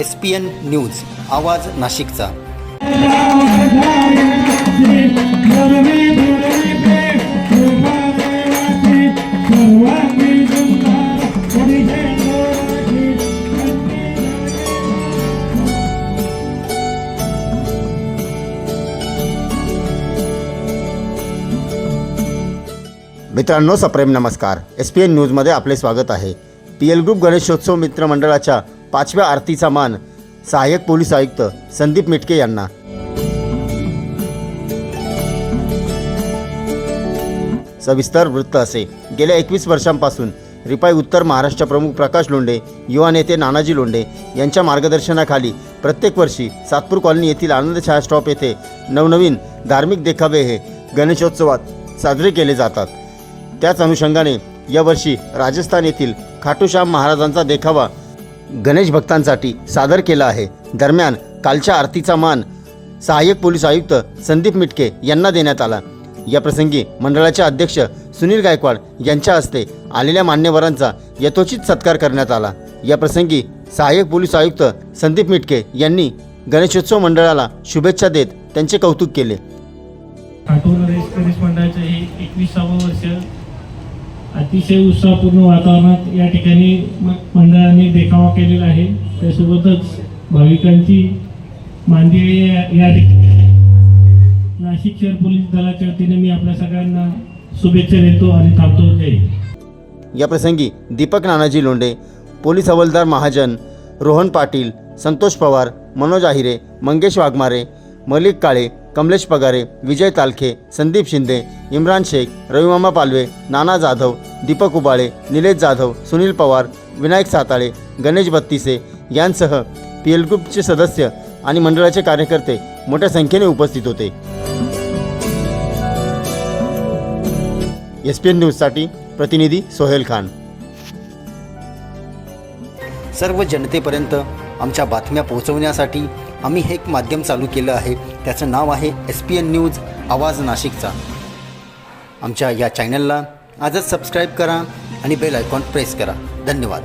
S P N news आवाज नाशिकचा. मित्रांनो सप्रेम नमस्कार. एस पी एन न्यूजमध्ये आपले स्वागत आहे. पी एल ग्रुप गणेशोत्सव मित्रमंडळाच्या पाचव्या आरतीचा मान सहाय्यक पोलीस आयुक्त संदीप मिटके यांना. सविस्तर वृत्त असे. गेल्या एकवीस वर्षांपासून रिपाई उत्तर महाराष्ट्र प्रमुख प्रकाश लोंढे युवा नेते नानाजी लोंढे यांच्या मार्गदर्शनाखाली प्रत्येक वर्षी सातपूर कॉलनी येथील आनंद छाया स्टॉप येथे नवनवीन धार्मिक देखावे हे गणेशोत्सवात साजरे केले जातात. त्याच अनुषंगाने यावर्षी राजस्थान येथील खाटूश्याम महाराजांचा देखावा गणेश भक्तांसाठी सादर केला आहे. दरम्यान कालच्या आरतीचा मान सहाय्यक पोलीस आयुक्त संदीप मिटके यांना देण्यात आला. या प्रसंगी मंडळाचे अध्यक्ष सुनील गायकवाड यांच्या हस्ते आलेल्या मान्यवरांचा यथोचित सत्कार करण्यात आला. या प्रसंगी सहाय्यक पोलीस आयुक्त संदीप मिटके यांनी गणेशोत्सव मंडळाला शुभेच्छा देत त्यांचे कौतुक केले. अतिशय उत्साहपूर्ण वातावरणात या ठिकाणी मंडळाने देखावा केलेला आहे. त्यासोबतच भाविकांची मांदिरे या ठिकाणी नाशिक शहर पोलीस दलाच्या वतीने मी आपल्या सगळ्यांना शुभेच्छा देतो आणि थांबतो. जय या प्रसंगी दीपक नानाजी लोंडे पोलीस हवालदार महाजन रोहन पाटील संतोष पवार मनोज आहिरे मंगेश वाघमारे मलिक काळे कमलेश पगारे विजय तालखे संदीप शिंदे इम्रान शेख रविमामा पालवे नाना जाधव दीपक उबाळे निलेश जाधव सुनील पवार विनायक साताळे गणेश बत्तीसे यांसह पी एल ग्रुपचे सदस्य आणि मंडळाचे कार्यकर्ते मोठ्या संख्येने उपस्थित होते. एस पी एन न्यूजसाठी प्रतिनिधी सोहेल खान. सर्व जनतेपर्यंत आमच्या बातम्या पोहोचवण्यासाठी आम्ही हे एक माध्यम चालू केलं आहे. त्याचं नाव आहे एस पी एन न्यूज आवाज नाशिकचा. आमच्या या चॅनलला आजच सबस्क्राईब करा आणि बेल आयकॉन प्रेस करा. धन्यवाद.